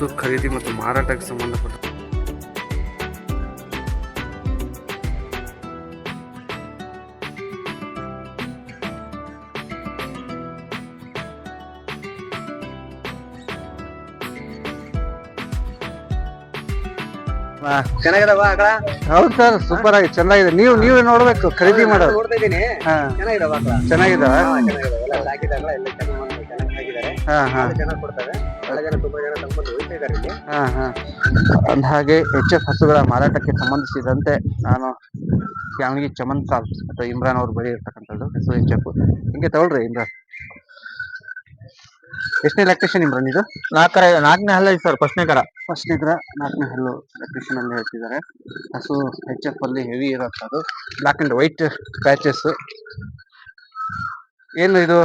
ಹಸು ಖರೀದಿ ಮತ್ತು ಮಾರಾಟಕ್ಕೆ ಸಂಬಂಧಪಟ್ಟ ಚೆನ್ನಾಗಿದಾವ ಆಕಳ? ಹೌದು ಸರ್ ಸೂಪರ್ ಆಗಿ ಚೆನ್ನಾಗಿದೆ. ನೀವು ನೀವೇ ನೋಡ್ಬೇಕು ಖರೀದಿ ಮಾಡೋದು. ನೋಡ್ತಾ ಇದೀನಿ ಹಾ. ಚೆನ್ನಾಗಿದಾವ ಆಕಳ? ಚೆನ್ನಾಗಿದಾವ? ಹಾ, ಚೆನ್ನಾಗಿದಾವೆ. ಎಲ್ಲ ಸಾಕಿದಾರಲ್ಲ ಎಲ್ಲ ಚೆನ್ನಾಗಿ ಚೆನ್ನಾಗಿ ಹಾಕಿದ್ದಾರೆ. ಹಾ ಹಾ. ಚೆನ್ನಾಗಿ ಕೊಡ್ತವೆ ಬಹಳ ತುಂಬಾ ಜನ ತಂದ್ಕೊಂಡು ಹೋಗ್ತಾ ಇದಾರೆ ಇಲ್ಲಿ. ಹಾ ಹಾ. ಅಂದ ಹಾಗೆ ಎಚ್ ಎಫ್ ಹಸುಗಳ ಮಾರಾಟಕ್ಕೆ ಸಂಬಂಧಿಸಿದಂತೆ ನಾನು ಯಾವನಿಗೆ ಚಮನ್ ಸಾಬ್ ಅಥವಾ ಇಮ್ರಾನ್ ಅವ್ರು ಬರೀ ಇರ್ತಕ್ಕಂಥದ್ದು. ಹೆಸರು ಎಚ್ ಎಫ್ ಹಿಂಗೆ ತಗೊಳ್ರಿ ಇಮ್ರಾನ್. ಎಷ್ಟನೇ ಲ್ಯಾಕ್ಟೇಷನ್ ಇಮ್ರಾನ್ ಇದು? ನಾಲ್ಕರ ನಾಲ್ಕನೇ ಹಲ್ಲ ಸರ್ ಫಸ್ಟ್ನೇ ಕರ. ಫಸ್ಟ್ನೇ ಕರ ನಾಲ್ಕನೇ ಹಲ್ಲು ಲ್ಯಾಕ್ಟೇಷನ್ ಅಲ್ಲಿ ಹೇಳ್ತಿದ್ದಾರೆ. ಹಸು ಎಚ್ ಎಫ್ ಅಲ್ಲಿ ಹೆವಿ ಇರೋಂಥದ್ದು ಬ್ಲ್ಯಾಕ್ ಅಂಡ್ ವೈಟ್ ಪ್ಯಾಚಸ್ ಏನು ಇದು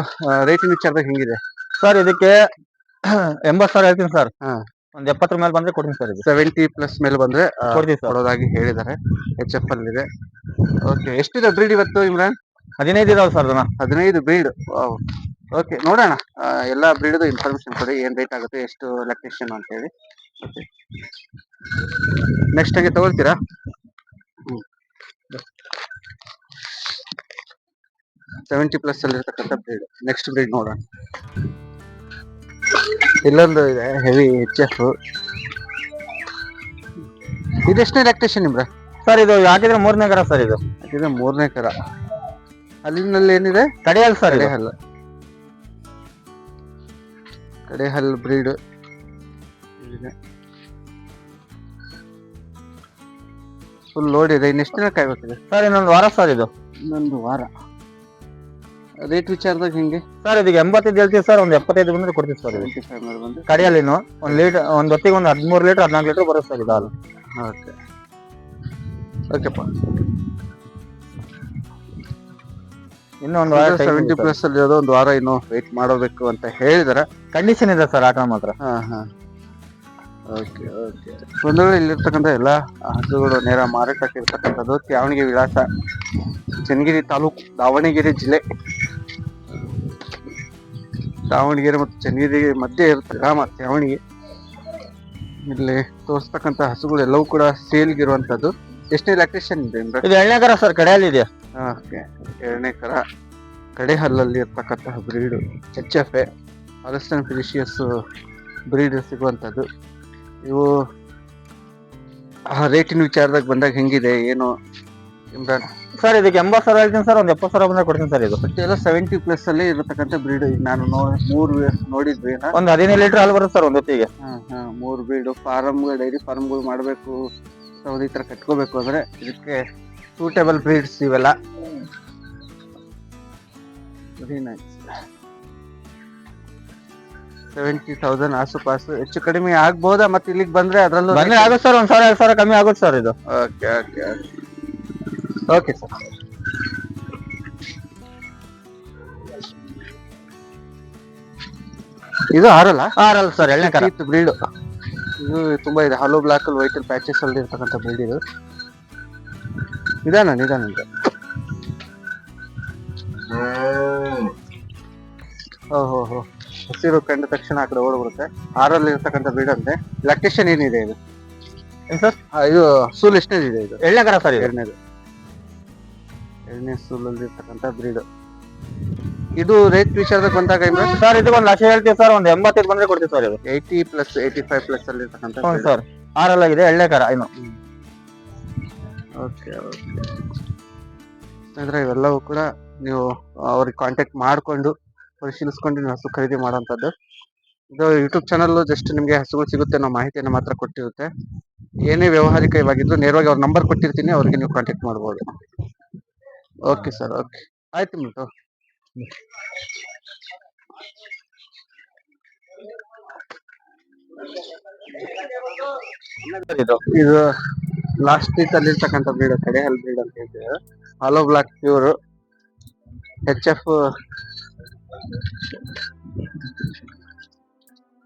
ರೇಟಿನ ವಿಚಾರದಾಗ ಹೆಂಗಿದೆ? ಸರ್ ಇದಕ್ಕೆ ಎಂಬತ್ ಸಾವಿರ ಹೇಳ್ತೀನಿ ಸರ್. ಹಾ. ಒಂದ್ ಎಪ್ಪತ್ತರ ಮೇಲೆ ಬಂದ್ರೆ ಕೊಡ್ತೀನಿ ಸರ್ ಇದು. ಸೆವೆಂಟಿ ಪ್ಲಸ್ ಮೇಲೆ ಬಂದ್ರೆ ಆ, ಕೊಡ್ತೀವಿ ಸರ್. ಕೊಡೋದಾಗಿ ಹೇಳಿದ್ದಾರೆ. ಎಚ್ ಎಫ್ ಅಲ್ಲಿ ಇದೆ. ಓಕೆ ಎಷ್ಟಿದೆ ಬ್ರೀಡ್ ಇವತ್ತು ಇಮ್ರಾನ್? ಹದಿನೈದು ಇದಾವೆ ಸರ್ ಅದನ್ನ ಹದಿನೈದು ಬ್ರೀಡ್ ಓಕೆ ನೋಡೋಣ. ಆ, ಎಲ್ಲಾ ಬ್ರೀಡ್ ಇನ್ಫಾರ್ಮೇಶನ್ ಕೊಡಿ ಏನ್ ರೇಟ್ ಆಗುತ್ತೆ ಎಷ್ಟು ಲೊಕೇಶನ್ ಅಂತ ಹೇಳಿ. ನೆಕ್ಸ್ಟ್ ಹಾಗೆ ತಗೊಳ್ತೀರಾ? ಸೆವೆಂಟಿ ಪ್ಲಸ್ ಅಲ್ಲಿ ಇರ್ತಕ್ಕಂಥ ಬ್ರೀಡ್ ನೆಕ್ಸ್ಟ್ ಬ್ರೀಡ್ ನೋಡೋಣ. ಇಲ್ಲೊಂದು ಇದೆ ಹೆವಿ ಎಚ್ ಎಫ್ ಇದೆಷ್ಟನೇ ಲ್ಯಾಕ್ಟೇಷನ್ ನಿಮ್ರ ಸರ್ ಇದು ಹಾಕಿದ್ರೆ ಮೂರನೇ ಕರ ಸರ್ ಇದು. ಇದು ಮೂರನೇ ಕರ. ಅಲ್ಲಿನಲ್ಲಿ ಏನಿದೆ? ಕಡೆಯಲ್ಲ ಸರ್ ಕಡೆಹಲ್. ಕಡೆಹಲ್ ಬ್ರೀಡ್ ಫುಲ್ ಲೋಡ್ ಇದೆ. ಇನ್ನೆಷ್ಟು ದಿನ ಕಾಯ್ಬೇಕಿದೆ? ಸರ್ ಇನ್ನೊಂದು ವಾರ ಸರ್ ಇದು. ಇನ್ನೊಂದು ವಾರ. ರೇಟ್ ವಿಚಾರದಾಗ ಹೆಂಗೆ? ಸರ್ ಇದಕ್ಕೆ ಎಂಬತ್ತೈದು ಹೇಳ್ತೀವಿ ಸರ್ ಒಂದ್ ಎಪ್ಪತ್ತೈದು ಬಂದ್ರೆ ಕೊಡ್ತೀವಿ ಸರ್ ಇದು ಬಂದು ಕಡೆಯಲ್ಲಿನು ಒಂದ್ ಲೀಟರ್ ಒಂದ್ ಹೊತ್ತಿಗೆ ಒಂದ್ ಹದಿಮೂರು ಲೀಟರ್ ಹದಿನಾಲ್ಕು ಲೀಟರ್ ಬರುತ್ತೆ ಸರ್ ಇದು ಹಾಲು. ಓಕೆ ಓಕೆಪ್ಪ ಇನ್ನೂ ಒಂದು ವಾರ ಸೆವೆಂಟಿ ಪ್ಲಸ್ ಅಲ್ಲಿ ಯಾವುದೋ ಒಂದು ವಾರ ಇನ್ನು ವೇಟ್ ಮಾಡಬೇಕು ಅಂತ ಹೇಳಿದಾರೆ. ಕಂಡೀಷನ್ ಇದೆ ಸರ್ ಆಟ ಮಾತ್ರ. ಹಾ ಹಾಂ. ಓಕೆ ಓಕೆ ಒಂದು ವೇಳೆ ಇಲ್ಲಿರ್ತಕ್ಕಂಥ ಎಲ್ಲ ಹಸುಗಳು ನೇರ ಮಾರಾಟಕ್ಕೆ ಇರ್ತಕ್ಕಂಥದ್ದು ತ್ಯಾವಣಿಗೆ ವಿಳಾಸ ಚನ್ನಗಿರಿ ತಾಲೂಕು ದಾವಣಗೆರೆ ಜಿಲ್ಲೆ. ದಾವಣಗೆರೆ ಮತ್ತು ಚನ್ನಗಿರಿ ಮಧ್ಯೆ ಇರುತ್ತೆ ಗ್ರಾಮ ತ್ಯಾವಣಿಗೆ ಇಲ್ಲಿ ತೋರಿಸ್ತಕ್ಕಂಥ ಹಸುಗಳು ಎಲ್ಲವೂ ಕೂಡ ಸೇಲ್ಗಿರುವಂಥದ್ದು ಎಷ್ಟನೇ ಲ್ಯಾಕ್ಟೇಷನ್ ಇದೆ ಅಂದ್ರೆ ಇದು ಎಣ್ಣೆ ಕರ ಸರ್ ಕಡೆ ಅಲ್ಲಿದೆಯಾ ಓಕೆ. ಎರಡನೇ ಕರ. ಕಡೆ ಹಲ್ಲಲ್ಲಿ ಇರ್ತಕ್ಕಂತಹ ಬ್ರೀಡು ಎಚ್ ಎಫ್ ಎ ಅಲಸ್ಟನ್ ಫಿಲಿಶಿಯಸ್ ಬ್ರೀಡ್ ಸಿಗುವಂಥದ್ದು. ಇವು ರೇಟಿನ ವಿಚಾರದಾಗ ಬಂದಾಗ ಹೆಂಗಿದೆ ಏನು? ಸರ್ ಇದಕ್ಕೆ ಎಂಬತ್ತು ಸಾವಿರ ಹೇಳ್ತೀನಿ ಸರ್ ಒಂದು ಎಪ್ಪತ್ತು ಸಾವಿರ ಬಂದ್ರೆ ಕೊಡ್ತೀನಿ ಸರ್ ಇದು. ಬಟ್ ಎಲ್ಲ ಸೆವೆಂಟಿ ಪ್ಲಸ್ ಅಲ್ಲಿ ಇರತಕ್ಕಂತ ಬ್ರೀಡ್ ಈಗ ನಾನು ನೋ ಮೂರು ನೋಡಿದ್ವಿ ಒಂದು ಹದಿನೈದು ಲೀಟರ್ ಹಾಲು ಬರುತ್ತೆ ಸರ್ ಒಂದು ಹೊತ್ತಿಗೆ ಮೂರು ಬ್ರೀಡು ಫಾರಮ್ಗಳು ಡೈರಿ ಫಾರ್ಮ್ಗಳು ಮಾಡಬೇಕು. ಈ ತರ ಕಟ್ಕೋಬೇಕು ಅಂದ್ರೆ ಇದಕ್ಕೆ ಸೂಟೇಬಲ್ ಬ್ರೀಡ್ಸ್ ಇವೆಲ್ಲ. ವೆರಿ ನೈಸ್ ಸೆವೆಂಟಿ ತೌಸಂಡ್ ಆಸುಪಾಸು ಹೆಚ್ಚು ಕಡಿಮೆ ಆಗ್ಬೋದಾ? ಮತ್ತೆ ಇಲ್ಲಿಗೆ ಬಂದ್ರೆ ಅದರಲ್ಲೂ ಬಂದ್ರೆ ಆಗುತ್ತೆ ಸರ್ ಒಂದ್ ಸಾವಿರ ಎರಡು ಸಾವಿರ ಕಮ್ಮಿ ಆಗುತ್ತೆ ಸರ್ ಇದು. Okay okay okay sir. ಇದು ಆರಲ್ಲ ಆರಲ್ಲ ಸರ್ ಎಲ್ಲ ಕರ ಬ್ರೀಡ್ ಇದು ತುಂಬಾ ಇದೆ. ಹಲೋ ಬ್ಲಾಕ್ ಅಲ್ಲಿ ವೈಟ್ ಪ್ಯಾಚಸ್ ಅಲ್ಲಿ ಇರ್ತಕ್ಕಂಥ ಬ್ರೀಡ್ ಇದು. ನಿಧಾನ ನಿಧಾನ. ಇದೆ ಓಹೋ ಹೋ. ಹಸಿರು ಕಂಡ ತಕ್ಷಣ ಆ ಕಡೆ ಓಡ್ಬಿಡುತ್ತೆ ಆರಲ್ಲಿ ಇರ್ತಕ್ಕಂಥ ಬ್ರೀಡ್ ಅಂತೆ. ಲೊಕೇಶನ್ ಏನಿದೆ ಇದು? ಸರ್? ಇದು ಸೂಲ್ ಎಷ್ಟನೇದು ಇದೆ. ಇದು ಎಣ್ಣೆ ಕರ ಸರ್ ಇದು? ಎರಡನೇದು. ಎರಡನೇ ಸೂಲಲ್ಲಿ ಇರ್ತಕ್ಕಂಥ ಬ್ರೀಡ್ ಇದು ರೇಟ್ ವಿಚಾರದಾಗ ಬಂದಾಗ ಇಮ್ರಾನ್ ಸರ್ ಇದು ಒಂದು ಲಕ್ಷ ಹೇಳ್ತೀವಿ ಸರ್ ಒಂದು ಎಂಬತ್ತೈದು ಬಂದ್ರೆ ಕೊಡ್ತೀವಿ ಸರ್ ಇದು. Eighty plus eighty five plus ಅಲ್ಲಿ ಇರ್ತಕ್ಕಂಥ ಹ್ಞೂ ಸರ್ ಆರಲ್ಲ ಇದೆ ಕರ ಇನ್ನು. ಓಕೆ ಓಕೆ ಅಂದ್ರೆ ಇವೆಲ್ಲವೂ ಕೂಡ ನೀವು ಅವ್ರಿಗೆ ಕಾಂಟ್ಯಾಕ್ಟ್ ಮಾಡಿಕೊಂಡು ಪರಿಶೀಲಿಸ್ಕೊಂಡು ನೀವು ಹಸು ಖರೀದಿ ಮಾಡೋಂಥದ್ದು ಇದು ಯೂಟ್ಯೂಬ್ ಚಾನಲ್ ಜಸ್ಟ್ ನಿಮಗೆ ಹಸುಗಳು ಸಿಗುತ್ತೆ ಅನ್ನೋ ಮಾಹಿತಿಯನ್ನು ಮಾತ್ರ ಕೊಟ್ಟಿರುತ್ತೆ. ಏನೇ ವ್ಯವಹಾರಿಕವಾಗಿದ್ರು ನೇರವಾಗಿ ಅವ್ರ ನಂಬರ್ ಕೊಟ್ಟಿರ್ತೀನಿ ಅವ್ರಿಗೆ ನೀವು ಕಾಂಟ್ಯಾಕ್ಟ್ ಮಾಡ್ಬೋದು. Okay sir okay. ಆಯ್ತು ಮಿಟ್ಟು ಇದು ಇದು ಲಾಸ್ಟ್ ವೀಕ್ ಅಲ್ಲಿ ಇರ್ತಕ್ಕಂಥ ಬ್ರೀಡ್ ಕಡೆ ಹಲ್ ಬ್ರೀಡ್ ಅಂತ ಹೇಳ್ತೀವಿ hello black pure H F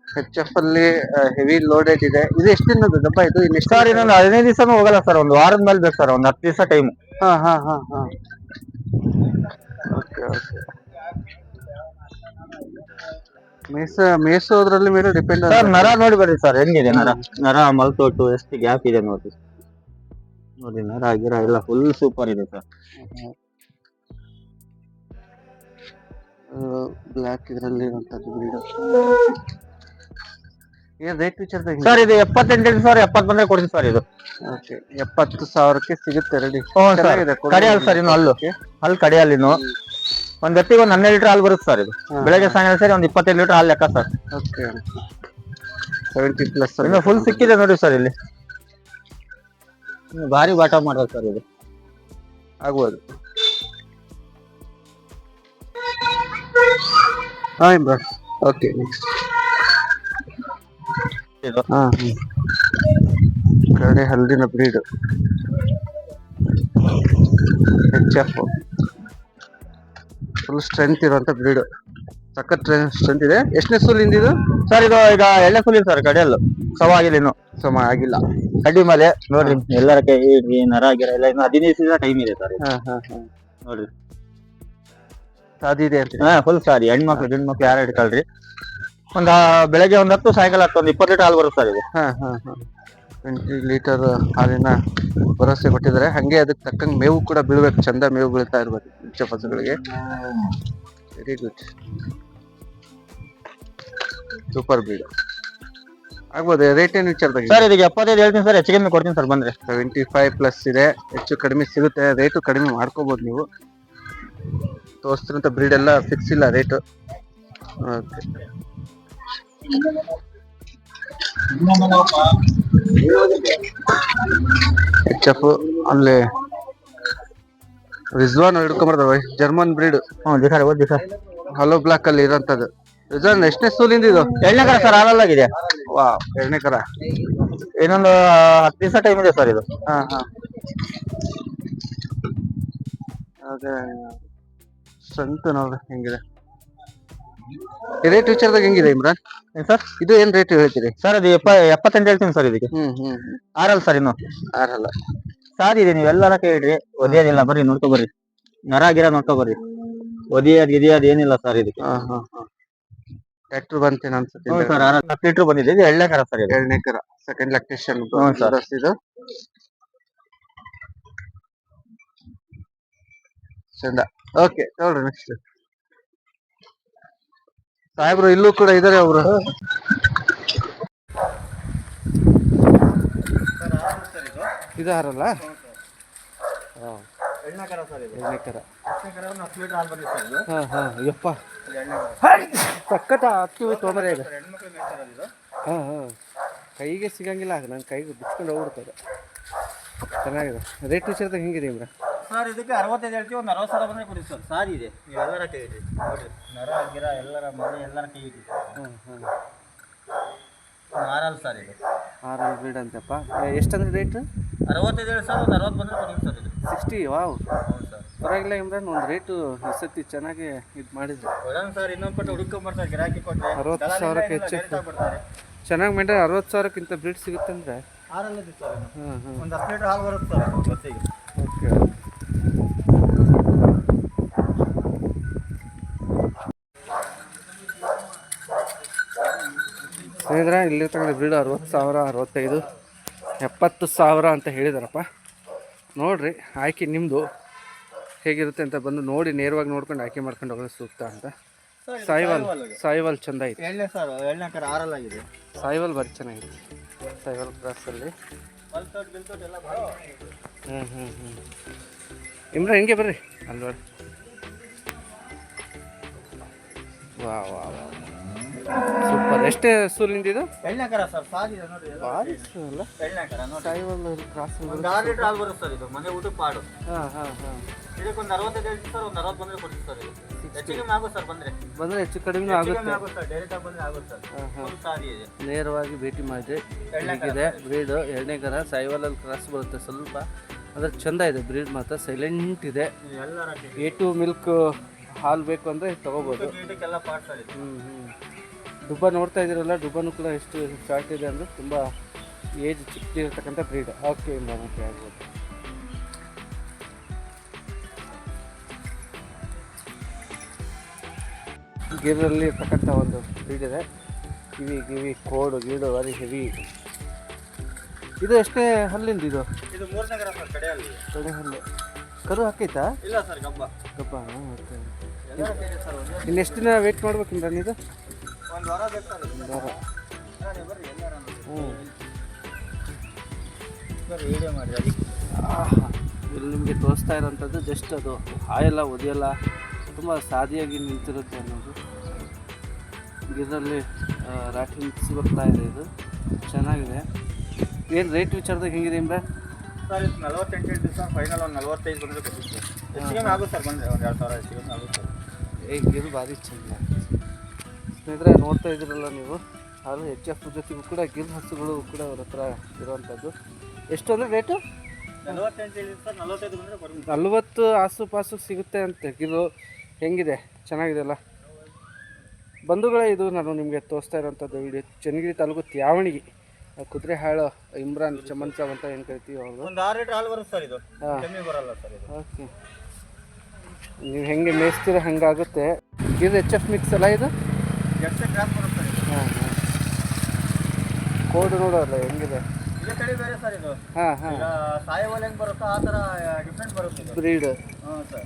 H F ಅಲ್ಲಿ ಹೆವಿ ಲೋಡೆಡ್ ಇದೆ. ಇದು ಎಷ್ಟು ದಿನದ ದಪ್ಪ? ಇದು ಸರ್ ಇನ್ನೊಂದು ಹದಿನೈದು ದಿವಸನೂ ಹೋಗಲ್ಲ ಸರ್ ಒಂದು ವಾರದ ಮೇಲೆ ಬೇಕು ಸರ್ ಒಂದು ಹತ್ತು ದಿವಸ ಟೈಮ್ ಹಾ ಹಾ ಹಾ ಹಾ. ಓಕೆ ಓಕೆ ಮೇಸ ಮೇಸೋದ್ರಲ್ಲಿ ಮೇಲೆ ಡಿಪೆಂಡ್ ಸರ್ ನರ ನೋಡಿ ಬರ್ರಿ ಸರ್ ಹೆಂಗಿದೆ ನರ? ನರ ಮಲ್ತೊಟ್ಟು ಎಷ್ಟು ಗ್ಯಾಪ್ ಇದೆ ನೋಡಿ. ನೋಡಿ ನರ ಗಿರ ಎಲ್ಲ ಫುಲ್ ಸೂಪರ್ ಇದೆ ಸರ್. ಬ್ಲ್ಯಾಕ್ ಇದರಲ್ಲಿ ಇರುವಂತದ್ದು ಬ್ರೀಡ್ ಏನ್ ರೇಟ್ ವಿಚಾರದಾಗ ಸರ್ ಇದು ಎಪ್ಪತ್ತೆಂಟು ಸಾವಿರ ಎಪ್ಪತ್ ಬಂದ್ರೆ ಕೊಡ್ತೀನಿ ಸರ್ ಇದು. ಓಕೆ ಎಪ್ಪತ್ತು ಸಾವಿರಕ್ಕೆ ಸಿಗುತ್ತೆ ರೆಡಿ ಸರ್. ಇನ್ನು ಹಲ್ಲು ಹಲ್ಲು ಕಡೆ ಹಾಲಿನು ಒಂದ್ ಎತ್ತಿಗೆ ಒಂದ್ ಹನ್ನೆರಡು ಲೀಟರ್ ಹಾಲು ಬರುತ್ತೆ ಸರ್ ಇದು. ಬೆಳಗ್ಗೆ ಸಾಯಂಕಾಲ ಸರಿ ಒಂದ್ ಇಪ್ಪತ್ತೈದು ಲೀಟರ್ ಹಾಲು ಲೆಕ್ಕ ಸರ್. ಓಕೆ. ಸೆವೆಂಟಿ ಪ್ಲಸ್ ಇನ್ನು ಫುಲ್ ಸಿಕ್ಕಿದೆ ನೋಡಿ ಸರ್ ಇಲ್ಲಿ. ಇನ್ನು ಭಾರಿ ಬಾಟ ಮಾಡೋದು ಸರ್ ಇದು. ಆಗ್ಬೋದು. ಹಾಂ ಬ್ರೋ ಓಕೆ ನೆಕ್ಸ್ಟ್ ಇದು. ಹಾ ಕರಡಿ ಹಲ್ಲಿನ breed H F full strength ಇರುವಂತ ಬ್ರೀಡ್ ಸಖತ್ ಸ್ಟ್ರೆಂತ್ ಇದೆ. ಎಷ್ಟನೇ ಸೂಲಿಂದ ಇದು? ಸರ್ ಇದು ಈಗ ಎಳ್ಳೆ ಫುಲ್ ಸರ್ ಕಡೆಯಲ್ಲ. ಸವ ಆಗಿಲ್ಲ ಇನ್ನು. ಸಮ ಆಗಿಲ್ಲ. ಕಡ್ಡಿ ಮೇಲೆ. ನೋಡ್ರಿ ಎಲ್ಲರ ಕೈ ನರ ಆಗಿರ ಎಲ್ಲ ಇನ್ನು ಹದಿನೈದು ದಿನ ಟೈಮ್ ಇದೆ ಸರ್. ಹಾ ಹಾ ಹಾ. ನೋಡ್ರಿ. ಸಾದಿದೆ ಅಂತ. ಹಾ ಫುಲ್ ಸಾರಿ ಹೆಣ್ಮಕ್ಳು ಗಂಡ್ಮಕ್ಳು ಯಾರು ಇಟ್ಕೊಳ್ರಿ ಒಂದ್ ಬೆಳಗ್ಗೆ ಒಂದ್ ಹತ್ತು ಸಾಯಂಕಾಲ ಹತ್ತು ಒಂದ್ ಇಪ್ಪತ್ತು ಲೀಟರ್ ಹಾಲು ಬರುತ್ತೆ ಸರ್ ಇದು. ಹಾ ಹಾ ಹಾ. ಟ್ವೆಂಟಿ ಲೀಟರ್ ಹಾಲಿನ ಭರವಸೆ ಕೊಟ್ಟಿದ್ದಾರೆ. ಹಂಗೆ ಅದಕ್ಕೆ ತಕ್ಕಂಗೆ ಮೇವು ಕೂಡ ಬೀಳ್ಬೇಕು. ಚಂದ ಮೇವು ಬೀಳ್ತಾ ಇರ್ಬೇಕು ಮಿಚ್ಚ ಫಸಲುಗಳಿಗೆ. ವೆರಿ ಗುಡ್ ಸೂಪರ್ ಬೀಡ್ ಆಗ್ಬೋದು? ರೇಟ್ ಏನು ವಿಚಾರದಾಗ ಸರ್ ಇದಕ್ಕೆ ಎಪ್ಪತ್ತೈದು ಹೇಳ್ತೀನಿ ಸರ್ ಹೆಚ್ಚಿಗೆ ಕಮ್ಮಿ ಕೊಡ್ತೀನಿ ಸರ್ ಬಂದ್ರೆ. ಸೆವೆಂಟಿ ಫೈವ್ ಪ್ಲಸ್ ಇದೆ. ಹೆಚ್ಚು ಕಡಿಮೆ ಸಿಗುತ್ತೆ. ರೇಟು ಕಡಿಮೆ ಮಾಡ್ಕೋಬೋದು ನೀವು. ತೋರಿಸ್ತಿರೋಂಥ ಬ್ರೀಡ್ ಎಲ್ಲ ಫಿಕ್ಸ್ ಇಲ್ಲ ರೇಟು ಓಕೆ ಎಚ್ ಎಫ್ ಅಲ್ಲಿ ರಿಜ್ವಾನ್ ಹಿಡ್ಕೊಂಬರ್ತಾವ ಜರ್ಮನ್ ಬ್ರೀಡ್ ಹ್ಞೂ ಓದಿ ಹಲೋ ಬ್ಲಾಕ್ ಅಲ್ಲಿ ಇರೋಂಥದ್ದು. ರಿಜ್ವಾನ್ ಎಷ್ಟನೇ ಸೂಲಿಂದ ಇದು? ಎರಡನೇ ಕರ ಸರ್ ಹಾಲಲ್ಲಾಗಿದೆ ವಾ ಎರಡನೇ ಕರ. ಇನ್ನೊಂದು ಹತ್ತು ದಿವಸ ಟೈಮ್ ಇದೆ ಸರ್ ಇದು. ಹಾ ಹಾ. ಅದೇ ಸ್ಟ್ರೆಂತ್ ನೋಡ್ರಿ ಹೆಂಗಿದೆ? ರೇಟ್ ವಿಚಾರದಾಗ ಹೆಂಗಿದೆ ಇಮ್ರಾನ್? ಸರ್? ಇದು ಏನ್ ರೇಟ್ ಹೇಳ್ತೀರಿ? ಸರ್ ಅದು ಎಪ್ಪ ಎಪ್ಪತ್ತೆಂಟು ಹೇಳ್ತೀನಿ ಸರ್ ಇದಕ್ಕೆ. ಹ್ಮ್ ಹ್ಮ್ ಆರಲ್ಲ ಸರ್ ಇನ್ನು. ಆರಲ್ಲ ಸಾರಿ ಇದೆ ನೀವು ಎಲ್ಲರ ಕೇಳ್ರಿ ಒದಿಯೋದಿಲ್ಲ ಬರ್ರಿ ನೋಡ್ಕೊ ಬರ್ರಿ ನರ ಗಿರ ನೋಡ್ಕೊ ಬರ್ರಿ ಒದಿಯೋದ್ ಗಿದಿಯೋದ್ ಏನಿಲ್ಲ ಸರ್ ಇದಕ್ಕೆ. ಹಾ ಹಾ ಹಾ. ಟ್ರ್ಯಾಕ್ಟರ್ ಬಂತೇನ ಅನ್ಸುತ್ತೆ ಹ್ಞೂ ಸರ್ ಹತ್ತು ಲೀಟರ್ ಬಂದಿದೆ ಇದು ಎಳ್ಳೆ ಕರ ಸರ್ ಇದು. ಎರಡನೇ ಕರ ಸೆಕೆಂಡ್ ಲ್ಯಾಕ್ಟೇಷನ್ ಹ್ಮ್ sir. ಇದು. ಚಂದ. ಓಕೆ ನೋಡ್ರಿ ನೆಕ್ಸ್ಟ್ ಸಾಹೇಬ್ರು ಇಲ್ಲೂ ಕೂಡ ಇದಾರೆ ಅವರು. ಇದು ಹಾರಲ್ಲ? ಎಣ್ಣೆ ಕರ ಸರ್ ಇದು. ಎರಡನೇ ಕರ. ಹತ್ತನೇ ಕರ ಒಂದು ಹತ್ತು ಲೀಟರ್ ಹಾಲು ಬಂದಿದೆ ಹಾ ಹಾ. ಯಪ್ಪ. ಹತ್ತು ತೊಂದರೆ ಇದೆ. ಹಾ ಹಾ. ಕೈಗೆ ಸಿಗಂಗಿಲ್ಲ ನನ್ನ ಕೈಗೆ ಬಿಚ್ಕೊಂಡು ಹೋಗ್ಬಿಡ್ತದೆ. ಚೆನ್ನಾಗಿದೆ. ರೇಟ್ ವಿಚಾರದಾಗ ಹೆಂಗಿದೆ ಇಮ್ರ ಸರ್ ಇದಕ್ಕೆ ಅರವತ್ತೈದು ಹೇಳ್ತೀವಿ ಒಂದು ಅರವತ್ತು ಸಾವಿರ ಬಂದರೆ ಕೊಡಿ ಸರ್. ಸಾರಿ ಇದೆ. ಎಲ್ಲರ ಕೈ ಇದೆ ನೋಡ್ರಿ. ನರ ಗಿರ ಎಲ್ಲರ ಮನೆ ಎಲ್ಲರ ಕೈ ಇದೆ ಹಾಂ ಹಾಂ ಮಾರಲ್ಲ ಸರ್ ಇದು. ಆರ್ ಎಲ್ ಬ್ರೀಡ್ ಅಂತಪ್ಪ ಎಷ್ಟಂದ್ರೆ ರೇಟ್ ಅರವತ್ತೈದು ಹೇಳಿ ಸರ್ ಒಂದು ಅರವತ್ತು ಬಂದರೆ ಕೊಡಿ ಸರ್ ಇದು. Sixty wow. ಹ್ಞೂ ಪರವಾಗಿಲ್ಲ ಇಮ್ರಾನ್ ಒಂದು ರೇಟು ಸತಿ ಚೆನ್ನಾಗಿ ಇದು ಮಾಡಿದ್ರು. ಸರ್ ಇನ್ನೊಂದು ಪಟ್ಟು ಹುಡುಕೊಂಬರ್ತಾರೆ ಗಿರಾಕಿ ಕೊಟ್ಟರೆ ಅರವತ್ತು ಸಾವಿರಕ್ಕೆ ಹೆಚ್ಚು ಬರ್ತಾರೆ ಚೆನ್ನಾಗಿ ಮಾಡಿದ್ರೆ ಅರವತ್ತು ಸಾವಿರಕ್ಕಿಂತ ಬ್ರೀಡ್ ಸಿಗುತ್ತಂದ್ರೆ? ಆರಲ್ಲ ಸರ್ ಒಂದು ಹತ್ತು ಲೀಟರ್ ಹಾಲು ಬರುತ್ತೆ ಸರ್. ಸ್ನೇಹಿತರೆ ಇಲ್ಲಿರ್ತಕ್ಕಂಥ ಬ್ರೀಡ್ ಅರವತ್ತು ಸಾವಿರ ಅರವತ್ತೈದು ಎಪ್ಪತ್ತು ಸಾವಿರ ಅಂತ ಹೇಳಿದಾರಪ್ಪ. ನೋಡಿರಿ ಆಯ್ಕೆ ನಿಮ್ಮದು ಹೇಗಿರುತ್ತೆ ಅಂತ ಬಂದು ನೋಡಿ ನೇರವಾಗಿ ನೋಡ್ಕೊಂಡು ಆಯ್ಕೆ ಮಾಡ್ಕೊಂಡು ಹೋಗೋದು ಸೂಕ್ತ ಅಂತ. ಸಾಯಿವಾಲ್ ಸಾಯಿವಾಲ್ ಚಂದ ಐತೆ. ಸಾಯಿವಾಲ್ ಬರೀ ಚೆನ್ನಾಗಿದೆ ಸಾಯಿವಾಲ್ ಕ್ರಾಸಲ್ಲಿ ಹ್ಞೂ ಹ್ಞೂ ಹ್ಞೂ ಇಮ್ರ ಹೆಂಗೆ ಬರ್ರಿ. ಅಲ್ವಾ? ವಾ ವಾ ವಾ. ಸೂಪರ್. ಎಷ್ಟೇ ಸೂಲಿಂದ ಇದು? ಎಣ್ಣೆ ಕರ ಸರ್ ಸಾಗಿದೆ ನೋಡಿ ಇದು. ಭಾರಿ ಅಲ್ಲ? ಎಣ್ಣೆ ಕರ ನೋಡಿ. ಸಾಯಿವಾಲ್ ಕ್ರಾಸ್ ಒಂದು ಆರು ಲೀಟರ್ ಹಾಲು ಬರುತ್ತೆ ಸರ್ ಇದು ಮನೆ ಊಟಕ್ಕೆ ಪಾಡು. ಹಾಂ ಹಾಂ ಹಾಂ. ಇದಕ್ಕೆ ಒಂದು ಅರವತ್ತೈದು ಹೇಳ್ತೀವಿ ಸರ್ ಒಂದು ಅರವತ್ತು ಬಂದ್ರೆ ಕೊಡ್ತೀವಿ ಸರ್ ಇದು. ಹೆಚ್ಚು ಕಮ್ಮಿ ಆಗುತ್ತೆ ಸರ್ ಬಂದರೆ. ಬಂದರೆ ಹೆಚ್ಚು ಕಡಿಮೆ ಆಗುತ್ತೆ. ಆಗುತ್ತೆ ಸರ್ ಡೈರೆಕ್ಟ್ ಆಗಿ ಬಂದ್ರೆ ಆಗುತ್ತೆ ಸರ್. ಹಾಂ ಸಾರಿ ಇದೆ. ನೇರವಾಗಿ ಭೇಟಿ ಮಾಡಿರಿ ಹೇಗಿದೆ ಬ್ರೀಡು ಎರಡನೇ ಕರ. ಸಾಯಿವಾಲಲ್ಲಿ ಕ್ರಾಸ್ ಬರುತ್ತೆ ಸ್ವಲ್ಪ. ಅದ್ರ ಚಂದ ಇದೆ ಬ್ರೀಡ್ ಮಾತ್ರ ಸೈಲೆಂಟ್ ಇದೆ. ಎ ಟು ಮಿಲ್ಕ್ ಹಾಲು ಬೇಕು ಅಂದರೆ ತೊಗೋಬೋದು. ಹ್ಞೂ ಹ್ಞೂ ಡುಬ್ಬ ನೋಡ್ತಾ ಇದ್ದೀರಲ್ಲ ಡುಬ್ಬನೂ ಕೂಡ ಎಷ್ಟು ಶಾರ್ಟ್ ಇದೆ ಅಂದರೆ ತುಂಬ ಏಜ್ ಚಿಕ್ಕದಿರತಕ್ಕಂಥ ಬ್ರೀಡ್ ಓಕೆ ಓಕೆ ಆಗ್ಬೋದು. ಗಿರಲ್ಲಿ ಇರ್ತಕ್ಕಂಥ ಒಂದು ಬ್ರೀಡ್ ಇದೆ. ಕಿವಿ ಗಿವಿ ಕೋಡು ಗೀಡು ವೆರಿ ಹೆವಿ ಇದು ಎಷ್ಟೇ ಹಲ್ಲಿಂದ ಇದು? ಇದು ಕಡೆ ಹಲ್ಲು. ಕರು ಹಾಕೈತಾ? ಇಲ್ಲ ಸರ್ ಗಬ್ಬ. ಗಬ್ಬ ಓಕೆ ಎಲ್ಲರ ಕೈಲಿ ಸರ್ ಒಂದು. ಇನ್ನು ಎಷ್ಟು ದಿನ ವೇಟ್ ಮಾಡ್ಬೇಕು ಇಮ್ರಾನ್ ಇದು ಒಂದು ವಾರ ಬೇಕು ಸರ್ ಇದು. ಒಂದು ವಾರ ಬರ್ರಿ ಎಲ್ಲಾರ ಹ್ಞೂ. ಸರ್ ವಿಡಿಯೋ ಮಾಡಿ ಇಲ್ಲಿ ನಿಮಗೆ ತೋರಿಸ್ತಾ ಇರೋಂಥದ್ದು ಜಸ್ಟ್ ಅದು ಹಾಯಲ್ಲ ಒದಿಯಲ್ಲ. ತುಂಬ ಸಾದಿಯಾಗಿ ನಿಂತಿರುತ್ತೆ ಅನ್ನೋದು. ಇದರಲ್ಲಿ ರಾಟಿ ಮಿಕ್ಸ್ ಬರ್ತಾ ಇದೆ ಇದು. ಚೆನ್ನಾಗಿದೆ. ಏನು ರೇಟ್ ವಿಚಾರದಾಗ ಹೆಂಗಿದೆ ಇಮ್ರಾನ್ ಸರ್ ಇದು ನಲವತ್ತೆಂಟು ದಿವಸ ಫೈನಲ್ ಒಂದು ನಲವತ್ತೈದು ಬಂದರೆ ಕೊಟ್ಟಿದ್ದೆ ಆಗುತ್ತೆ ಸರ್ ಬಂದರೆ. ಒಂದು ಎರಡು ಸಾವಿರ ಐದು ಕಮ್ಮಿ ಆಗುತ್ತೆ ಸರ್. ಏ ಇದು ಭಾರಿ ಚೆಂದ. ಸ್ನೇಹಿತರೆ ನೋಡ್ತಾ ಇದ್ದೀರಲ್ಲ ನೀವು? ಹಾಲು ಎಚ್ ಎಫ್ ಜೊತೆಗೂ ಕೂಡ ಗಿರ್ ಹಸುಗಳು ಕೂಡ ಅವ್ರ ಹತ್ರ ಇರುವಂಥದ್ದು. ಎಷ್ಟು ಅಂದರೆ ರೇಟು ನಲ್ವತ್ತು ಆಸು ಪಾಸು ಸಿಗುತ್ತೆ ಅಂತೆ. ಗಿರು ಹೆಂಗಿದೆ? ಚೆನ್ನಾಗಿದೆ ಅಲ್ಲ? ಬಂಧುಗಳೇ ಇದು ನಾನು ನಿಮಗೆ ತೋರಿಸ್ತಾ ಇರೋಂಥದ್ದು ವಿಡಿಯೋ. ಚನ್ನಗಿರಿ ತಾಲೂಕು ತ್ಯಾವಣಿಗೆ. ಕುದುರೆ ಹಾಳು ಇಮ್ರಾನ್ ಚಮನ್ ಸಾಬ್ ಅಂತ ಏನು ಕರಿತೀವಿ ಅವರು? ಒಂದು ಆರು ಲೀಟ್ರ್ ಹಾಲು ಬರುತ್ತೆ ಸರ್ ಇದು. ಹಾಂ. ಬರಲ್ಲ ಸರ್ ಇದು. ಓಕೆ. ನೀವು ಹೆಂಗೆ ಮೇಯಿಸ್ತೀರ ಹಂಗಾಗುತ್ತೆ. ಗಿರ್ ಎಚ್ ಎಫ್ ಮಿಕ್ಸ್ ಅಲ್ಲ ಇದು? ಎಷ್ಟು ಗ್ರಾಮ್ ಬರುತ್ತೆ ಹಾಂ ಹಾಂ ಕೋಡ್ ನೋಡೋಲ್ಲ ಹೆಂಗಿದೆ? ಇದೇ ತಳಿ ಬೇರೆ ಸರ್ ಇದು. ಹಾಂ ಹಾಂ. ಈಗ ಸಾಯವಲ್ ಹೆಂಗೆ ಬರುತ್ತೋ ಆ ಥರ ಡಿಫ್ರೆಂಟ್ ಬರುತ್ತೆ ಇದು. ಬ್ರೀಡ್ ಹ್ಞೂ ಸರ್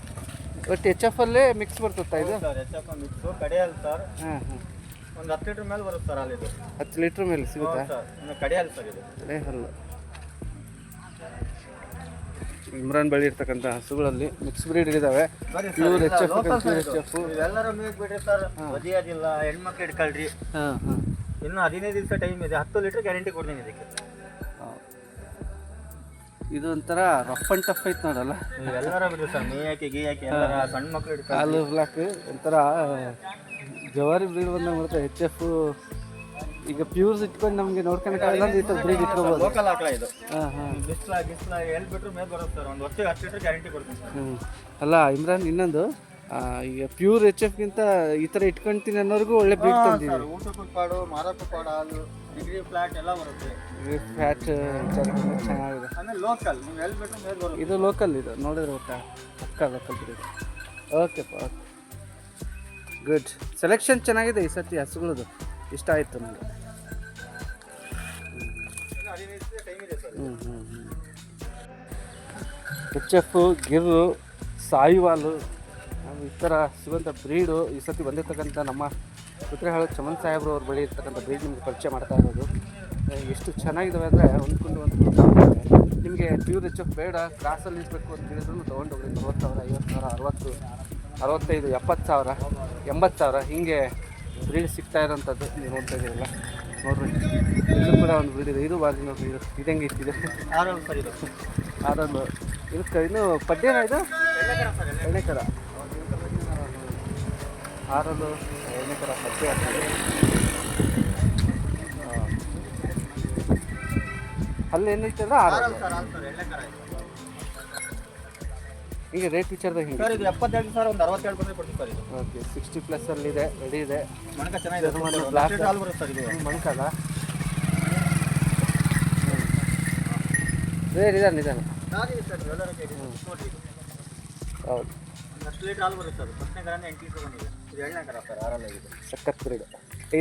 ಬಟ್ ಎಚ್ ಎಫ್ ಅಲ್ಲೇ ಮಿಕ್ಸ್ ಬರುತ್ತೆ ಇದು? ಸರ್ ಎಚ್ ಎಫ್ ಮಿಕ್ಸು ಕಡೆಯಲ್ಲಿ ಸರ್ ಹಾಂ ಹಾಂ ಒಂದು ಹತ್ತು ಲೀಟ್ರ್ ಮೇಲೆ ಬರುತ್ತೆ ಸರ್ ಅಲ್ಲಿ ಇದು. ಹತ್ತು ಲೀಟ್ರ್ ಮೇಲೆ ಸಿಗುತ್ತಾ? ಸರ್ ಕಡೆಯಲ್ಲಿ ಸರ್ ಇದು. ಕಡೆಯಲ್ಲ ಹಲ್ಲು ಇಮ್ರಾನ್ ಬಳಿ ಇರ್ತಕ್ಕಂಥ ಹಸುಗಳಲ್ಲಿ ಮಿಕ್ಸ್ ಬ್ರೀಡ್ ಇದಾವೆ. Pure H F pure H ಇದು. ಎಫ್ ಎಲ್ಲರೂ ಮೇಕ್ ಬಿಡ್ರಿ ಸರ್. ಒದಿಯೋದಿಲ್ಲ ಹೆಣ್ಮಕ್ಳು ಇಟ್ಕೊಳ್ರಿ ಹಾಂ ಹಾಂ. ಇನ್ನು ಹದಿನೈದು ದಿವಸ ಟೈಮ್ ಇದೆ. ಹತ್ತು ಲೀಟ್ರ್ ಗ್ಯಾರಂಟಿ ಕೊಡ್ತೀನಿ ಇದಕ್ಕೆ. ಇದು ಒಂಥರ ರಫ್ ಅಂಡ್ ಟಫ್ ಐತೆ ನೋಡಲ್ಲ. ಎಲ್ಲರ ಬಿಡ್ರಿ ಸರ್ ಮೇಯಕ್ಕೆ ಗೀಯಕ್ಕೆ ಎಲ್ಲರ ಸಣ್ಣ ಮಕ್ಳು ಇಟ್ಕೊಳ್ಳಿ ಹಾಲು ಬ್ಲಾಕ್ ಒಂಥರ ಜವಾರಿ ಬ್ರೀಡ್ ಬಂದಂಗೆ ಬರುತ್ತೆ. ಎಚ್ ಎಫ್ ಈಗ ಪ್ಯೂರ್ಸ್ ಇಟ್ಕೊಂಡು ನಮಗೆ ನೋಡ್ಕೊಳಕ್ಕಾಗಲ್ಲ ಅಂದ್ರೆ ಈ ಥರ ಬ್ರೀಡ್ ಇಟ್ಕೋಬೋದು. ಲೋಕಲ್ ಆಕಳ ಇದು. ಹಾಂ ಹಾಂ. ಬಿಸ್ಲ ಗಿಸ್ಲ ಎಲ್ಲಿ ಮೇಲೆ ಬರುತ್ತೆ ಸರ್ ಒಂದು ವರ್ಷಕ್ಕೆ ಹತ್ತು ಲೀಟ್ರ್ ಗ್ಯಾರಂಟಿ ಕೊಡ್ತೀನಿ ಸರ್ ಹ್ಞೂ ಅಲ್ಲ ಇಮ್ರಾನ್ ಇನ್ನೊಂದು ಆ, ಈಗ ಪ್ಯೂರ್ ಎಚ್ ಎಫ್ಗಿಂತ ಈ ಥರ ಇಟ್ಕೊಂತೀನಿ ಅನ್ನೋರ್ಗೂ ಒಳ್ಳೆ ಬ್ರೀಡ್ ತಂದಿದ್ದೀವಿ ಸರ್ ಊಟಕ್ಕೂ ಪಾಡು ಮಾರಕ್ಕೂ ಪಾಡು ಹಾಲು ಡಿಗ್ರಿ ಫ್ಲಾಟ್ ಎಲ್ಲ ಬರುತ್ತೆ. ಫ್ಯಾಟ್ ಚೆನ್ನಾಗಿದೆ. ಆಮೇಲೆ ಲೋಕಲ್ ನೀವು ಎಲ್ಲಿ ಮೇಲೆ ಬರುತ್ತೆ. ಇದು ಲೋಕಲ್ ಇದು. ನೋಡಿದ್ರೆ ಗೊತ್ತಾ? ಪಕ್ಕ ಲೋಕಲ್ ಬ್ರೀಡ್ ಓಕೆಪ್ಪ ಓಕೆ ಗುಡ್ ಸೆಲೆಕ್ಷನ್ ಚೆನ್ನಾಗಿದೆ ಈ ಸರ್ತಿ ಹಸುಗಳದು. ಇಷ್ಟ ಆಯಿತು ನನಗೆ. ಎಚ್ ಎಫ್ ಗಿರ್ರು, ಸಾಯಿವಾಲು ಈ ಥರ ಸಿಗುವಂಥ ಬ್ರೀಡು ಈ ಸತಿ ಬಂದಿರ್ತಕ್ಕಂಥ ನಮ್ಮ ಕುದುರೆಹಾಳು ಚಮನ್ ಸಾಹೇಬ್ರು ಅವ್ರ ಬಳಿ ಇರ್ತಕ್ಕಂಥ ಬ್ರೀಡ್ ನಿಮ್ಗೆ ಪರಿಚಯ ಮಾಡ್ತಾ ಇರೋದು. ಎಷ್ಟು ಚೆನ್ನಾಗಿದ್ದಾವೆ ಅಂದರೆ ಹೊಂದ್ಕೊಂಡು ಒಂದು ನಿಮಗೆ ಪ್ಯೂರ್ ಎಚ್ ಎಫ್ ಬೇಡ ಕ್ರಾಸಲ್ಲಿ ಇರಬೇಕು ಅಂತ ಹೇಳಿದ್ರು ತೊಗೊಂಡೋಗ್ರಿ. ನಲ್ವತ್ತು ಸಾವಿರ, ಐವತ್ತು ಸಾವಿರ, ಅರವತ್ತು, ಅರವತ್ತೈದು, ಎಪ್ಪತ್ತು ಸಾವಿರ, ಎಂಬತ್ತು ಸಾವಿರ, ಹೀಗೆ ಬ್ರೀಡ್ ಸಿಗ್ತಾ ಇರೋಂಥದ್ದು ನೀವು ನೋಡ್ತಾ ಇದ್ದೀರಲ್ಲ. ನೋಡ್ರಿ. ಇದು ಕೂಡ ಒಂದು ಬ್ರೀಡ್ ಇದೆ. ಇದು ಬಾರಿ ನೋಡ್ರಿ. ಇದು ಇದು ಹೆಂಗೆ ಇಟ್ಟಿದೆ. ಆರು ಸರ್ ಇದು. ಇದಕ್ಕೆ ಇನ್ನು ಪಡ್ಡೇನ ಇದು? ಎಣ್ಣೆಕರ ಸರ್ ಎಣ್ಣೆ ಪದ್ಯ ಆಗ್ತದೆ ಅಲ್ಲಿ ಏನೈತೆ ಅಂದ್ರೆ ಆರು ಈಗ ರೇಟ್ ವಿಚಾರದಾಗ ಹಿಂಗೆ ಸರ್ ಇದು ಎಪ್ಪತ್ತೆರಡು ಸರ್ ಒಂದು ಅರವತ್ತೆರಡು ಬಂದರೆ ಕೊಡ್ತೀವಿ ಸರ್ ಇದು. ಓಕೆ ಸಿಕ್ಸ್ಟಿ ಪ್ಲಸ್ ಅಲ್ಲಿ ಇದೆ ರೆಡಿ ಇದೆ. ಮಣಕ ಚೆನ್ನಾಗಿದೆ ಇದು ಒಂದು black. ಹತ್ತು ಬರುತ್ತೆ ಸರ್ ಇದು. ಮಣ್ಕಲ್ಲ ರೇಟ್ ನಿಧಾನ ನಿಧಾನ. ಇದು ಹೌದು ಸಖತ್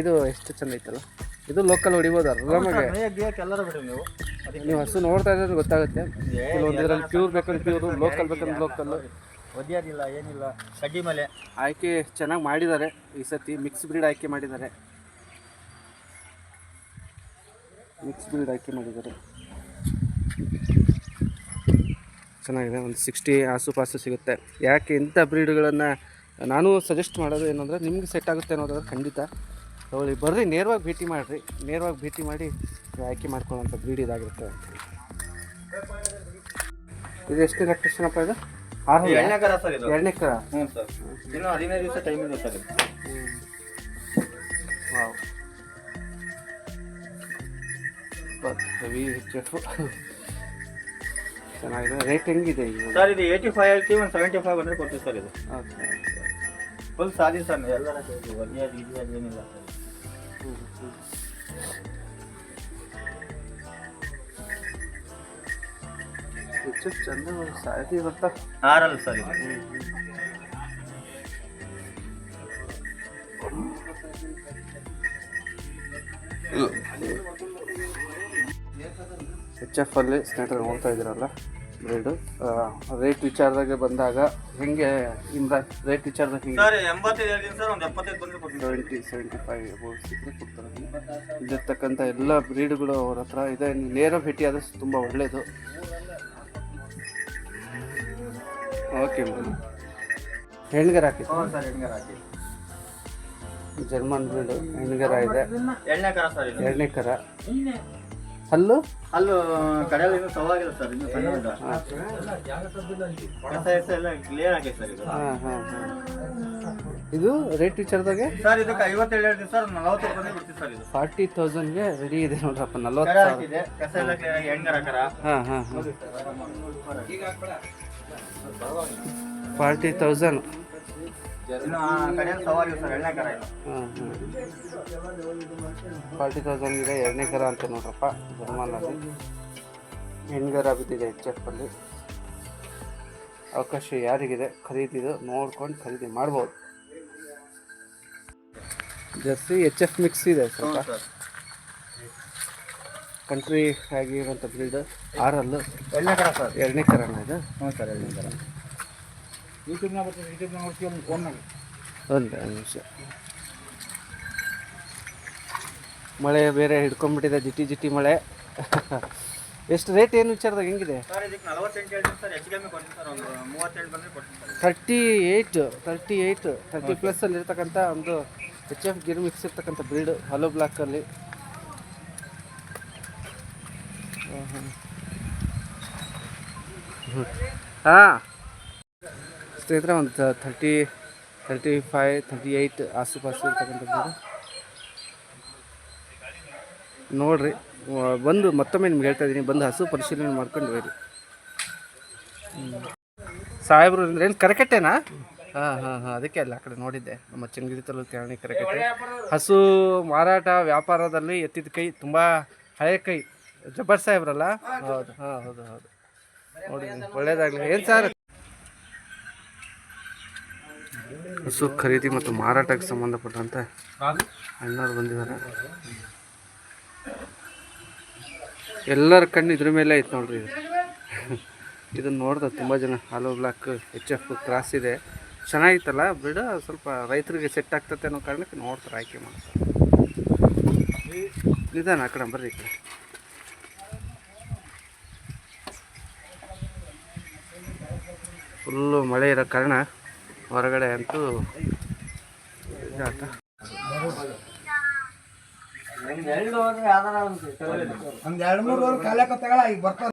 ಇದು ಎಷ್ಟು ಚೆಂದ ಐತಲ್ಲ? ಇದು ಲೋಕಲ್ ಹೊಡಿಬೋದು ಆರಾಮಾಗಿ ಎಲ್ಲರೂ ನೀವು. ನೀವು ಹಸು ನೋಡ್ತಾ ಇದ್ರೆ ಗೊತ್ತಾಗುತ್ತೆ. ಪ್ಯೂರ್ ಬೇಕಂದ್ರೆ ಪ್ಯೂರು ಲೋಕಲ್ ಬೇಕಂದ್ರೆ ಲೋಕಲ್ ಒದಿಯೋದಿಲ್ಲ ಏನಿಲ್ಲ ಕಡ್ಡಿ ಮೇಲೆ. ಆಯ್ಕೆ ಚೆನ್ನಾಗಿ ಮಾಡಿದ್ದಾರೆ ಈ ಸತಿ ಮಿಕ್ಸ್ ಬ್ರೀಡ್ ಆಯ್ಕೆ ಮಾಡಿದ್ದಾರೆ. ಮಿಕ್ಸ್ ಬ್ರೀಡ್ ಆಯ್ಕೆ ಮಾಡಿದ್ದಾರೆ. ಚೆನ್ನಾಗಿದೆ ಒಂದು ಸಿಕ್ಸ್ಟಿ ಆಸುಪಾಸು ಸಿಗುತ್ತೆ. ಯಾಕೆ ಇಂಥ ಬ್ರೀಡ್ಗಳನ್ನು ನಾನು ಸಜೆಸ್ಟ್ ಮಾಡೋದು ಏನಂದರೆ ನಿಮ್ಗೆ ಸೆಟ್ ಆಗುತ್ತೆ ಅನ್ನೋದಾದ್ರೆ ಖಂಡಿತ. ತಗೊಳ್ಳಿ. ಬರ್ರಿ ನೇರವಾಗಿ ಭೇಟಿ ಮಾಡಿರಿ. ನೇರವಾಗಿ ಭೇಟಿ ಮಾಡಿ ಆಯ್ಕೆ ಮಾಡ್ಕೊಳ್ಳೋಂಥ ಬ್ರೀಡ್ ಇದಾಗಿರುತ್ತೆ ಇದು ಎಷ್ಟು ಎಲೆಕ್ಟ್ರಿಷನಪ್ಪ ಇದು? ಆರು ಎಣ್ಣೆ ಕರ ಸರ್ ಇದು. ಎರಡನೇ ಕರ? ಹ್ಞೂ ಸರ್. ಇನ್ನು ಹದಿನೈದು ದಿವಸ ಟೈಮ್ ಇದೆ ಸರ್. ವಾವ್. ಬಟ್ ಹೆವಿ ಹೆಚ್ಚು ಚೆನ್ನಾಗಿದೆ. ರೇಟ್ ಹೆಂಗಿದೆ ಈಗ? ಸರ್ ಇದು ಏಯ್ಟಿ ಫೈವ್ ಹೇಳ್ತೀವಿ ಒಂದು ಸೆವೆಂಟಿ ಫೈವ್ ಬಂದರೆ ಕೊಡ್ತೀವಿ ಸರ್ ಇದು. ಓಕೆ. ಫುಲ್ ಸಾಧಿ ಸರ್ ಎಲ್ಲ ಏನಿಲ್ಲ. ಸರ್ ಎಫ್ ಚಂದ ಎಚ್ ಎಫ್ ಅಲ್ಲಿ ಸ್ನೇಹಿತರು ನೋಡ್ತಾ ಇದ್ದೀರಲ್ಲ? ಬ್ರೀಡು ರೇಟ್ ವಿಚಾರದಾಗ ಬಂದಾಗ ಹೆಂಗೆ ಇಮ್ರಾನ್ ರೇಟ್ ವಿಚಾರದಾಗ ಹೆಂಗೆ? ಸರ್ ಎಂಬತ್ತೈದು ಹೇಳ್ತೀನಿ ಸರ್ ಒಂದು ಎಪ್ಪತ್ತೈದು ಬಂದ್ರೆ ಕೊಡ್ತೀನಿ. ಸೆವೆಂಟಿ ಸೆವೆಂಟಿ ಫೈವ್ ಸಿಕ್ಕರೆ ಕೊಡ್ತಾರೆ. ಇಲ್ಲಿರ್ತಕ್ಕಂಥ ಎಲ್ಲ ಬ್ರೀಡ್ಗಳು ಅವ್ರ ಹತ್ರ ಇದೆ. ನೇರ ಭೇಟಿ ಆದ್ರೆ ತುಂಬ ಒಳ್ಳೆಯದು ಓಕೆ ಮೇಡಮ್ ಹೆಣ್ಗರ ಹಾಕಿ. ಸರ್ ಹೆಣ್ಗಾರ ಹಾಕಿ. ಜರ್ಮನ್ ಬ್ರೀಡು ಹೆಣ್ಗರ ಇದೆ. ಕರ ಇದು. ಎರಡನೇ ಕರ. ಹಲ್ಲು? ಅಲ್ಲೂ ಕಡೆಯಲ್ಲಿ ಇನ್ನೂ ಸವಾಗಿಲ್ಲ ಸರ್ ಇನ್ನೂ ಸಣ್ಣ. ಕಸ ಎಸ ಎಲ್ಲ ಕ್ಲಿಯರ್ ಆಗಿದೆ ಸರ್ ಇದು. ಹಾಂ ಹಾಂ ಹಾಂ. ಇದು ರೇಟ್ ವಿಚಾರದಾಗೆ? ಸರ್ ಇದಕ್ಕೆ ಐವತ್ತೇಳು ಹೇಳ್ತೀನಿ ಸರ್ ನಲವತ್ತು ರೂಪಾಯಿ ಬಿಡ್ತೀವಿ ಸರ್ ಇದು. ಫಾರ್ಟಿ ತೌಸಂಡ್ಗೆ ರೆಡಿ ಇದೆ ನೋಡ್ರಪ್ಪ ನಲ್ವತ್ತು ಕರ ಸಾವಿರ. ಹಾಕಿದೆ ಕಸ ಎಲ್ಲ ಕರ? ಹಾಂ ಹಾಂ ಹಾಂ. Forty thousand. ಇನ್ನು ಆ ಕಡೆಯಲ್ಲಿ ಸವಾಗಿದೆ ಸರ್ ಎಣ್ಣೆ ಕರ ಫಾರ್ಟಿ ತೌಸಂಡ್ ಇದೆ ಎರಡನೇ ಕರ ಅಂತ ನೋಡ್ರಪ್ಪ ಜರ್ಮನಲ್ಲಿ ಹೆಣ್ಗರ ಬಿದ್ದಿದೆ ಎಚ್ ಎಫ್ ಅಲ್ಲಿ ಅವಕಾಶ ಯಾರಿಗಿದೆ? ಖರೀದಿದು ನೋಡ್ಕೊಂಡು ಖರೀದಿ ಮಾಡ್ಬೋದು. ಜರ್ಸಿ ಎಚ್ ಎಫ್ ಮಿಕ್ಸ್ ಇದೆ ಸ್ವಲ್ಪ. ಸರ್. ಕಂಟ್ರಿ ಆಗಿರುವಂಥ ಬ್ರೀಡ್ ಆರಲ್ಲು ಎರಡನೇ ಕರ ಸರ್. ಎರಡನೇ ಕರನ ಇದು? ಹ್ಞೂ ಸರ್ ಎರಡನೇ ಕರ. ಯೂಟ್ಯೂಬ್ನಾಗ ಬರ್ತದೆ ಯೂಟ್ಯೂಬ್ನಾಗ ನೋಡ್ತೀವಿ ಒಂದು ಫೋನ್ನಾಗ ಒಂದು ನಿಮಿಷ. ಮಳೆ ಬೇರೆ ಹಿಡ್ಕೊಂಡ್ಬಿಟ್ಟಿದೆ ಜಿಟಿ ಜಿಟಿ ಮಳೆ. ಎಷ್ಟು ರೇಟ್ ಏನು ವಿಚಾರದಾಗ ಹೆಂಗಿದೆ? Thirty eight thirty eight thirty ಪ್ಲಸ್ಸಲ್ಲಿ ಇರ್ತಕ್ಕಂಥ ಒಂದು ಎಚ್ ಎಫ್ ಗಿರ್ ಮಿಕ್ಸ್ ಇರ್ತಕ್ಕಂಥ ಬ್ರೀಡ್ ಹಲೋ ಬ್ಲಾಕಲ್ಲಿ ಹಾಂ. ಸ್ನೇಹಿತರೆ ಒಂದು thirty thirty five thirty eight ಆಸುಪಾಸು ಪಾಸು ನೋಡಿರಿ ಬಂದು ಮತ್ತೊಮ್ಮೆ ನಿಮ್ಗೆ ಹೇಳ್ತಾ ಇದ್ದೀನಿ, ಬಂದು ಹಸು ಪರಿಶೀಲನೆ ಮಾಡ್ಕೊಂಡು ಹೋಗ್ರಿ ಸಾಹೇಬ್ರು, ಅಂದ್ರೆ ಏನು ಕರಕಟ್ಟೆನಾ? ಹಾಂ ಹಾಂ ಹಾಂ, ಅದಕ್ಕೆ ಅಲ್ಲ, ಆ ಕಡೆ ನೋಡಿದ್ದೆ. ನಮ್ಮ ಚಂಗಿರಿ ತಾಲೂಕು ತ್ಯಾವಣಿ ಕರಕಟ್ಟೆ. ಹಸು ಮಾರಾಟ ವ್ಯಾಪಾರದಲ್ಲಿ ಎತ್ತಿದ ಕೈ, ತುಂಬ ಹಳೆ ಕೈ. ಜಬ್ಬರ್ ಸಾಹೇಬ್ರಲ್ಲ? ಹೌದು, ಹಾಂ, ಹೌದು ಹೌದು. ನೋಡಿದ್ದೀನಿ ಒಳ್ಳೇದಾಗಲಿ. ಏನು ಸರ್? ಹಸು ಖರೀದಿ ಮತ್ತು ಮಾರಾಟಕ್ಕೆ ಸಂಬಂಧಪಟ್ಟಂತೆ ಅಣ್ಣವ್ರು ಬಂದಿದ್ದಾರೆ. ಎಲ್ಲರ ಕಣ್ಣು ಇದ್ರ ಮೇಲೆ ಐತೆ ನೋಡ್ರಿ ಇದು. ಇದನ್ನ ನೋಡ್ದೆ ತುಂಬ ಜನ. ಹಾಲು ಬ್ಲಾಕ್ ಎಚ್ ಎಫ್ ಕ್ರಾಸ್ ಇದೆ. ಚೆನ್ನಾಗಿತ್ತಲ್ಲ? ಬಿಡ, ಸ್ವಲ್ಪ ರೈತರಿಗೆ ಸೆಟ್ ಆಗ್ತತೆ ಅನ್ನೋ ಕಾರಣಕ್ಕೆ ನೋಡ್ತಾರೆ, ಆಯ್ಕೆ ಮಾಡ್ತಾರೆ. ನಿಧಾನ ಆ ಕಡೆ ಬರ್ರಿ ಫುಲ್ಲು ಮಳೆ ಇರೋ ಕಾರಣ ಹೊರಗಡೆ ಅಂತೂ ಒಂದ್ ಎರಡ್ ಮೂರು ವರ್ಷ ಕಾಲಕ್ಕೆ ತಗೊಳ ಈಗ ಬರ್ತಾವ